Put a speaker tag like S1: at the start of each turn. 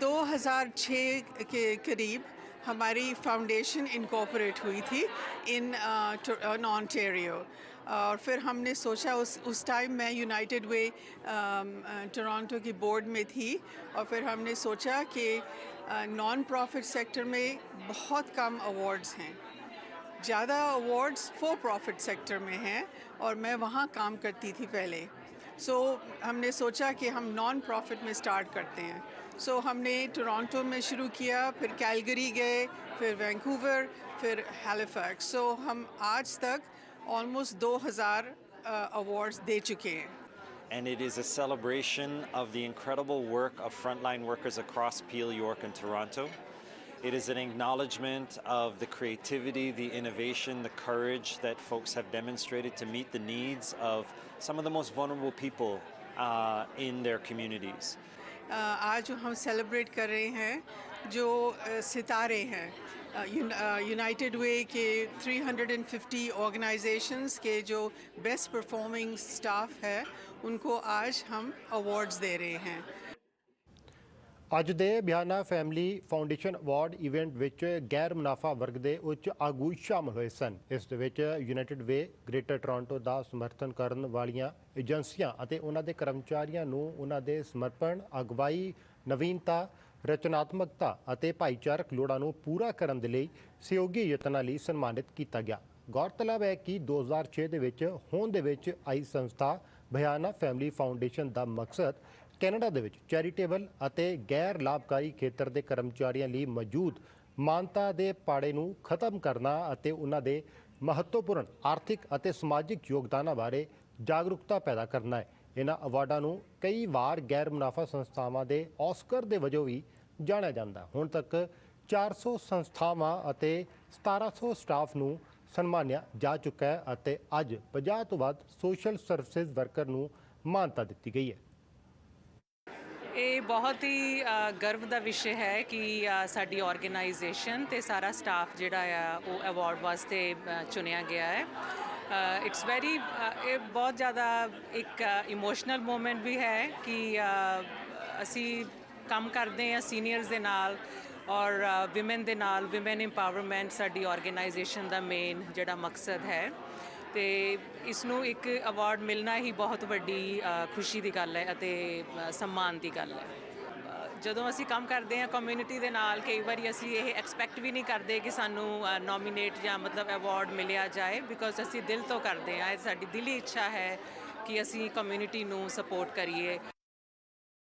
S1: 2006 के करीब हमारी फाउंडेशन इनकॉपरेट हुई थी इन ऑन्टेरियो और फिर हमने सोचा उस उस टाइम मैं यूनाइटेड वे टोरंटो की बोर्ड में थी और फिर हमने सोचा कि नॉन प्रॉफिट सेक्टर में बहुत कम अवार्ड्स हैं। ज़्यादा अवार्ड्स फॉर प्रॉफिट सेक्टर में हैं और मैं वहाँ काम करती थी पहले। सो so, हमने सोचा कि हम नॉन प्रॉफिट में स्टार्ट करते हैं सो so, हमने टोरंटो में शुरू किया फिर कैलगरी गए फिर वैंकूवर फिर हैलिफैक्स सो so, हम आज तक ऑलमोस्ट 2000 अवार्ड्स दे चुके हैं
S2: and it is a celebration of the incredible work of frontline workers across Peel, York, and Toronto. It is an acknowledgement of the creativity, the innovation, the courage that folks have demonstrated to meet the needs of some of the most vulnerable people uh, in their communities.
S1: अ, आज जो हम celebrate कर रहे हैं जो अ, सितारे हैं अ, यून- अ, यूनाइटेड वे के 350 ऑर्गेनाइजेशंस के जो बेस्ट परफॉर्मिंग स्टाफ है उनको आज हम अवार्ड्स दे रहे हैं
S3: ਅੱਜ ਦੇ Biana family foundation award event ਵਿੱਚ ਗੈਰ ਮੁਨਾਫਾ ਵਰਗ ਦੇ ਉੱਚ ਆਗੂ ਸ਼ਾਮਲ ਹੋਏ ਸਨ। ਇਸ ਦੇ ਵਿੱਚ ਯੂਨਾਈਟਿਡ ਵੇ, ਗ੍ਰੇਟਰ ਟੋਰਾਂਟੋ ਦਾ ਸਮਰਥਨ ਕਰਨ ਵਾਲੀਆਂ ਏਜੰਸੀਆਂ ਅਤੇ ਉਹਨਾਂ ਦੇ ਕਰਮਚਾਰੀਆਂ ਨੂੰ ਉਹਨਾਂ ਦੇ ਸਮਰਪਣ, ਅਗਵਾਈ, ਨਵੀਨਤਾ, ਰਚਨਾਤਮਕਤਾ ਅਤੇ ਭਾਈਚਾਰਕ ਲੋੜਾਂ ਨੂੰ ਪੂਰਾ ਕਰਨ ਦੇ ਲਈ ਸਹਿਯੋਗੀ ਯਤਨਾਂ ਲਈ ਸਨਮਾਨਿਤ ਕੀਤਾ ਗਿਆ। ਗੌਰਤਲਬ ਹੈ ਕਿ 2006 ਦੇ ਵਿੱਚ ਹੋਂਦ ਦੇ ਵਿੱਚ ਆਈ ਸੰਸਥਾ ਬਿਆਨਾ ਫੈਮਿਲੀ ਫਾਊਂਡੇਸ਼ਨ ਦਾ ਮਕਸਦ ਕੈਨੇਡਾ ਦੇ ਵਿੱਚ ਚੈਰੀਟੇਬਲ ਅਤੇ ਗੈਰ ਲਾਭਕਾਰੀ ਖੇਤਰ ਦੇ ਕਰਮਚਾਰੀਆਂ ਲਈ ਮੌਜੂਦ ਮਾਨਤਾ ਦੇ ਪਾੜੇ ਨੂੰ ਖਤਮ ਕਰਨਾ ਅਤੇ ਉਹਨਾਂ ਦੇ ਮਹੱਤਵਪੂਰਨ ਆਰਥਿਕ ਅਤੇ ਸਮਾਜਿਕ ਯੋਗਦਾਨਾਂ ਬਾਰੇ ਜਾਗਰੂਕਤਾ ਪੈਦਾ ਕਰਨਾ ਹੈ। ਇਹਨਾਂ ਅਵਾਰਡਾਂ ਨੂੰ ਕਈ ਵਾਰ ਗੈਰ ਮੁਨਾਫਾ ਸੰਸਥਾਵਾਂ ਦੇ ਆਸਕਰ ਦੇ ਵਜੋਂ ਵੀ ਜਾਣਿਆ ਜਾਂਦਾ। ਹੁਣ ਤੱਕ 400 ਸੰਸਥਾਵਾਂ ਅਤੇ 1700 ਸਟਾਫ ਨੂੰ ਸਨਮਾਨਿਆ ਜਾ ਚੁੱਕਾ ਹੈ ਅਤੇ ਅੱਜ 50 ਤੋਂ ਵੱਧ ਸੋਸ਼ਲ ਸਰਵਿਸਿਜ਼ ਵਰਕਰ ਨੂੰ ਮਾਨਤਾ ਦਿੱਤੀ ਗਈ ਹੈ।
S4: ਇਹ ਬਹੁਤ ਹੀ ਗਰਵ ਦਾ ਵਿਸ਼ੇ ਹੈ ਕਿ ਸਾਡੀ ਆਰਗੇਨਾਈਜੇਸ਼ਨ ਤੇ ਸਾਰਾ ਸਟਾਫ ਜਿਹੜਾ ਆ, ਉਹ ਅਵਾਰਡ ਵਾਸਤੇ ਚੁਣਿਆ ਗਿਆ ਹੈ। ਇਟਸ ਵੈਰੀ ਇਹ ਬਹੁਤ ਜ਼ਿਆਦਾ ਇੱਕ ਇਮੋਸ਼ਨਲ ਮੂਮੈਂਟ ਵੀ ਹੈ ਕਿ ਅਸੀਂ ਕੰਮ ਕਰਦੇ ਹਾਂ ਸੀਨੀਅਰਸ ਦੇ ਨਾਲ ਔਰ ਔਮਨ ਦੇ ਨਾਲ ਔਮਨ ਇੰਪਾਵਰਮੈਂਟ ਸਾਡੀ ਆਰਗੇਨਾਈਜੇਸ਼ਨ ਦਾ ਮੇਨ ਜਿਹੜਾ ਮਕਸਦ ਹੈ। ਤੇ ਇਸ ਨੂੰ ਇੱਕ ਅਵਾਰਡ ਮਿਲਣਾ ਹੀ ਬਹੁਤ ਵੱਡੀ ਖੁਸ਼ੀ ਦੀ ਗੱਲ ਹੈ ਅਤੇ ਅ, ਸਨਮਾਨ ਦੀ ਗੱਲ ਹੈ। ਜਦੋਂ ਅਸੀਂ ਕੰਮ ਕਰਦੇ ਹਾਂ ਕਮਿਊਨਿਟੀ ਦੇ ਨਾਲ ਕਈ ਵਾਰੀ ਅਸੀਂ ਇਹ ਐਕਸਪੈਕਟ ਵੀ ਨਹੀਂ ਕਰਦੇ ਕਿ ਸਾਨੂੰ ਨੋਮੀਨੇਟ ਜਾਂ ਮਤਲਬ ਅਵਾਰਡ ਮਿਲਿਆ ਜਾਏ ਬਿਕੋਜ਼ ਅਸੀਂ ਦਿਲ ਤੋਂ ਕਰਦੇ ਹਾਂ ਇਹ ਸਾਡੀ ਦਿਲੀ ਇੱਛਾ ਹੈ ਕਿ ਅਸੀਂ ਕਮਿਊਨਿਟੀ ਨੂੰ ਸਪੋਰਟ ਕਰੀਏ।